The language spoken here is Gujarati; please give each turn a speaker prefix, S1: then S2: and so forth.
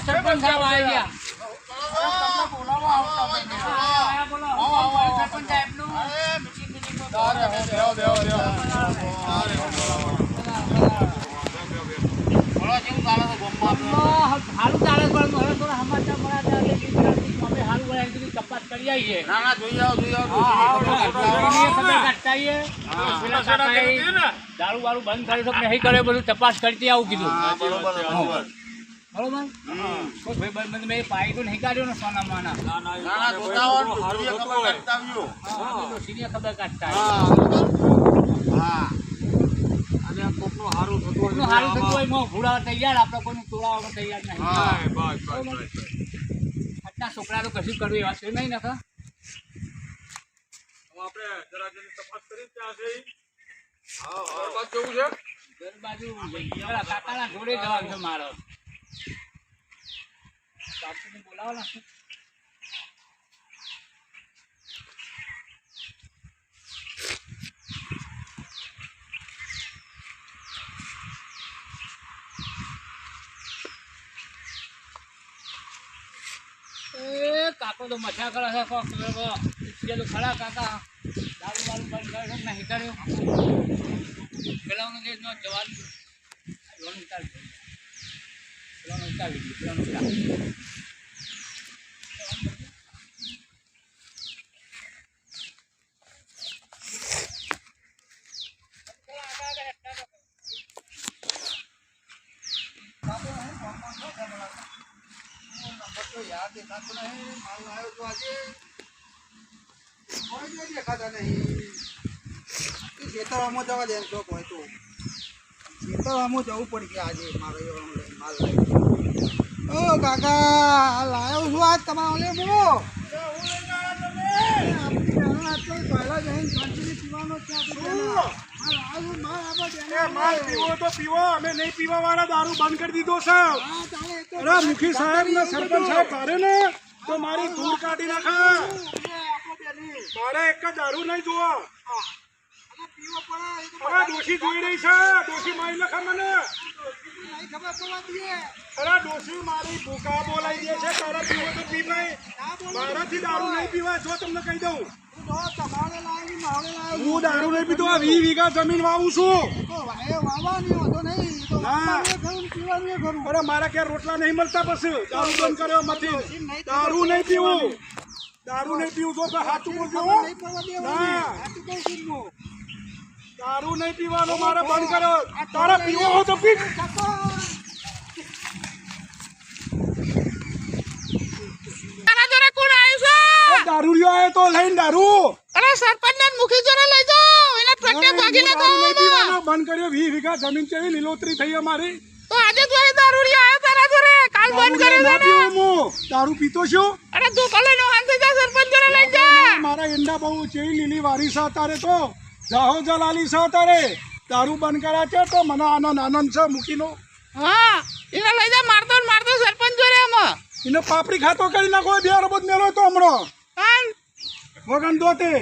S1: સરપંચ સાહેબ આવી ગયા
S2: આવતા ભાઈ ને.
S1: આ બોલો
S2: આવો, આવો, આવો.
S1: સરપંચ સાહેબનું
S2: અરે, દેવો, દેવો, દેવો. અરે, બોલો, કેવું ચાલે છે ગામમાં?
S1: સારું ચાલે છે, પણ મને થોડા સમાચાર મળ્યા હતા એટલે કીધું અમે સારું બોલાય કીધું તપાસ
S2: ના, ના, જોઈ આવો, જોઈ આવો.
S1: હા, હા,
S2: ખબર
S1: હા,
S2: ખબર
S1: ખબર કાઢતા આવીએ. પેલા કાકાએ દારૂ બારૂ બંધ કર્યું તો નહીં કરે બધું તપાસ કરતી આવું કીધું.
S2: બરોબર.
S1: કોઈ ભાઈ બંધ મેં પાઈ તો નહીં કાઢ્યો ને સોના માના.
S2: ના, ના, જોતા આવો, જોઈએ ખબર કાઢતા
S1: હા. કોકનું હારું થતું હોય મોં તૈયાર આપણે કોઈને તોડાવવા તૈયાર નહીં.
S2: હા.
S1: આજના છોકરા તો કશું કરવું એવા છે નહીં નખા ઘર બાજુ કાકાના જોડે જવાનું છે મારો. બાપુને બોલાવો ને એ કાકો તો મજા કરે છે, કોક પેલું ખરા કાકા. દારૂ બારૂ બંધ કર્યો નહીં કર્યો. પેલાનો જે જવાન લોન ઉતારી લોન ઉતારી લોન ઉતાર
S3: ખેતરમાં જવા દે ચોક હોય તો. ખેતરમાં જવું પડશે આજે મારો માલ. ઓ કાકા લાયો છું આજ તમારો લે બોલો.
S4: પીવો તો પીવો, અમે નહીં પીવા દારૂ બંધ કરી દીધો છે. અરે સાહેબ ને સાહેબ તો મારી ધૂળ કાઢી નાખે. મારે એક જ દારૂ નહીં જોવો હવે ડોશી જોઈ રહી છે, ડોશી મારી મને. અરે ડોશી મારી ભૂકા બોલાઈ દે છે, તારે પીવો તો ભાઈ. મારાથી દારૂ નહીં પીવાય, જો તમને કહી દઉં. હું દારૂ નહીં પીધું આ વી વીઘા જમીન વાવું છું. અરે મારા ક્યાં રોટલા નહીં મળતા પછી દારૂ બંધ કર્યો મથી. દારૂ નહીં પીવું. દારૂ નહીં પીવું તો સાચું બોલજો દારૂ નહીં પીવાનો મારે બંધ કર્યો. તારે પીવો હો તો પી.
S5: આવ્યું
S4: દારૂ લ્યો આયો તો લઈને દારૂ.
S5: અરે સરપંચ ને મુખી જોડે લઈ જાઓ એને પ્રત્યેક ભાગી
S4: હું દારૂ નહીં
S5: નાખો
S4: પીવાનો બંધ કર્યો. 20 વીઘા જમીન છે લીલોતરી થઈ અમારી.
S5: તો આજે તો એ દારૂડિયો આવ્યો તારા જોડે કાલ બંધ
S4: નહીં
S5: કરે
S4: ના પીવું દારૂ પીતો છું?
S5: અરે તું કલે નો હાલ જા સરપંચ જોડે લઈ જા.
S4: મારા ઈંડા બહુ છે લીલી વારી સા તારે તો. જાહો જલાલી સા તારે દારૂ બંધ કરા છે તો મને આનંદ આનંદ છે મૂકીનો.
S5: હા એને લઈ જા મારતો મારતો સરપંચ જોડે આમાં.
S4: એને પાપડી ખાતો કરી નાખો બે અરબત મેલો તો હમણાં. વગન દોતે.